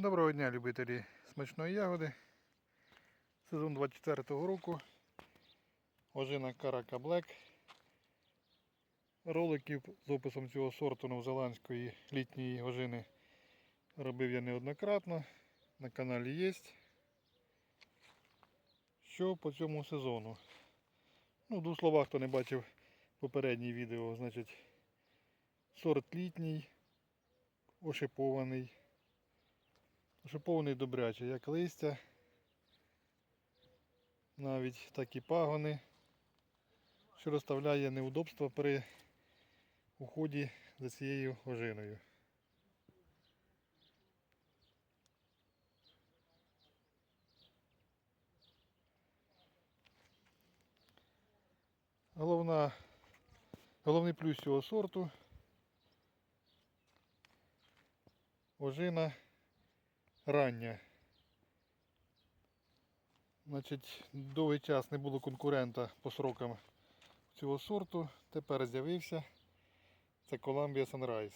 Доброго дня, любителі смачної ягоди. Сезон 24-го року. Ожина Карака Блек. Роликів з описом цього сорту новозеландської літньої ожини робив я неоднократно. На каналі є. Що по цьому сезону? Ну, в двох словах, хто не бачив попереднє відео, значить сорт літній, ошипований. Шипований добряче, як листя, навіть такі пагони, що розставляє неудобства при уході за цією ожиною. Головна, головний плюс цього сорту. Ожина рання. Значить, довгий час не було конкурента по срокам цього сорту. Тепер з'явився. Це Columbia Sunrise.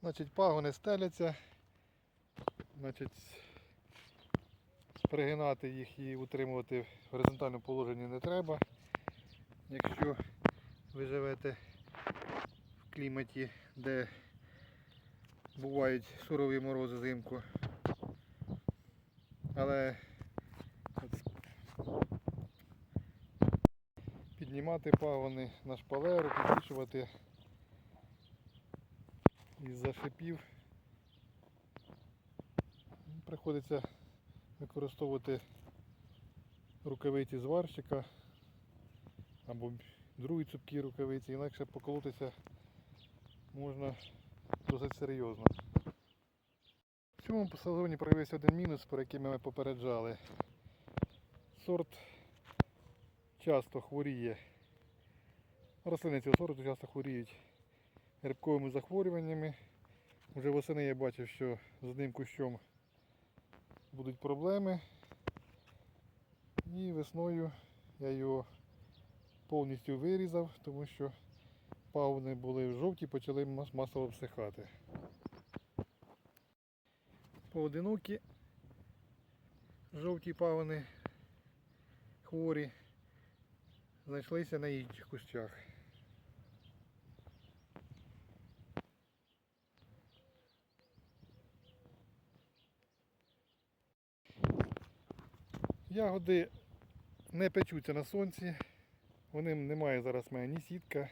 Значить, пагони стеляться. Значить, пригинати їх і утримувати в горизонтальному положенні не треба. Якщо ви живете кліматі, де бувають сурові морози взимку. Але піднімати пагони на шпалеру, підвішувати із-за шипів приходиться використовувати рукавиці зварщика або другі цупкі рукавиці, інакше поколотися можна досить серйозно. В цьому сезоні проявився один мінус, про який ми попереджали. Сорт часто хворіє. Рослини цього сорту часто хворіють грибковими захворюваннями. Вже восени я бачив, що з одним кущом будуть проблеми. І весною я його повністю вирізав, тому що пагони були жовті, почали масово всихати. Поодинокі жовті пагони хворі знайшлися на інших кущах. Ягоди не печуться на сонці, вони немає зараз в мене ні сітка,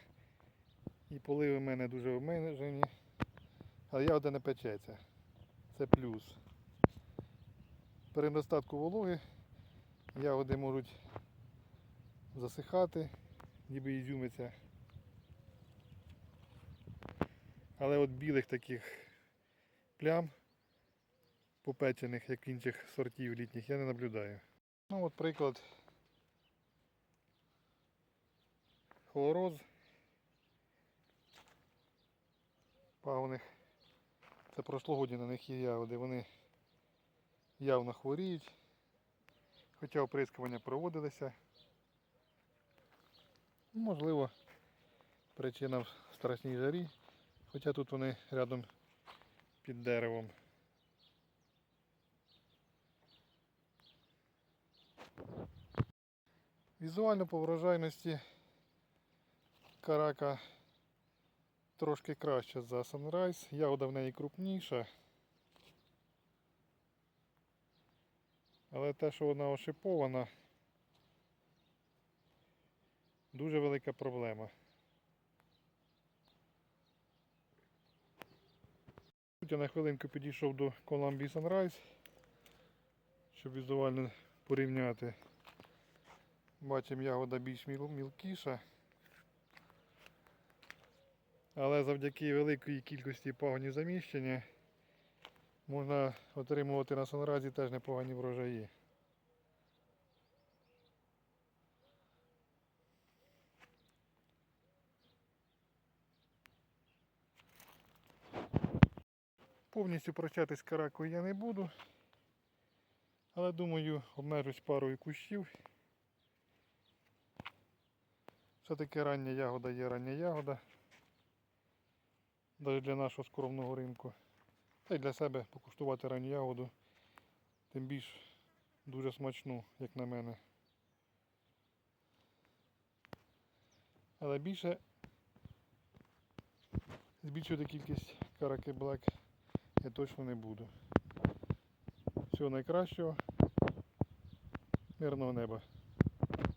і поливи в мене дуже обмежені, але ягода не печеться. Це плюс. При недостатку вологи ягоди можуть засихати, ніби ізюмиться. Але от білих таких плям попечених, як інших сортів літніх, я не наблюдаю. Ну от приклад хлороз. Пагоних. Це прошлогодні на них є ягоди. Вони явно хворіють. Хоча оприскування проводилися. Можливо, причина в страшній жарі. Хоча тут вони рядом під деревом. Візуально по врожайності карака трошки краще за Sunrise. Ягода в неї крупніша. Але те, що вона ошипована, дуже велика проблема. Я на хвилинку підійшов до Columbia Sunrise, щоб візуально порівняти. Бачимо, ягода більш мілкіша. Але завдяки великій кількості пагонів заміщення можна отримувати на сонразі теж непогані врожаї. Повністю прощатись каракою я не буду. Але думаю, обмежусь парою кущів. Все-таки рання ягода є рання ягода. Навіть для нашого скромного ринку. Та й для себе покуштувати ранню ягоду. Тим більш дуже смачну, як на мене. Але більше збільшувати кількість караки Black я точно не буду. Всього найкращого. Мирного неба.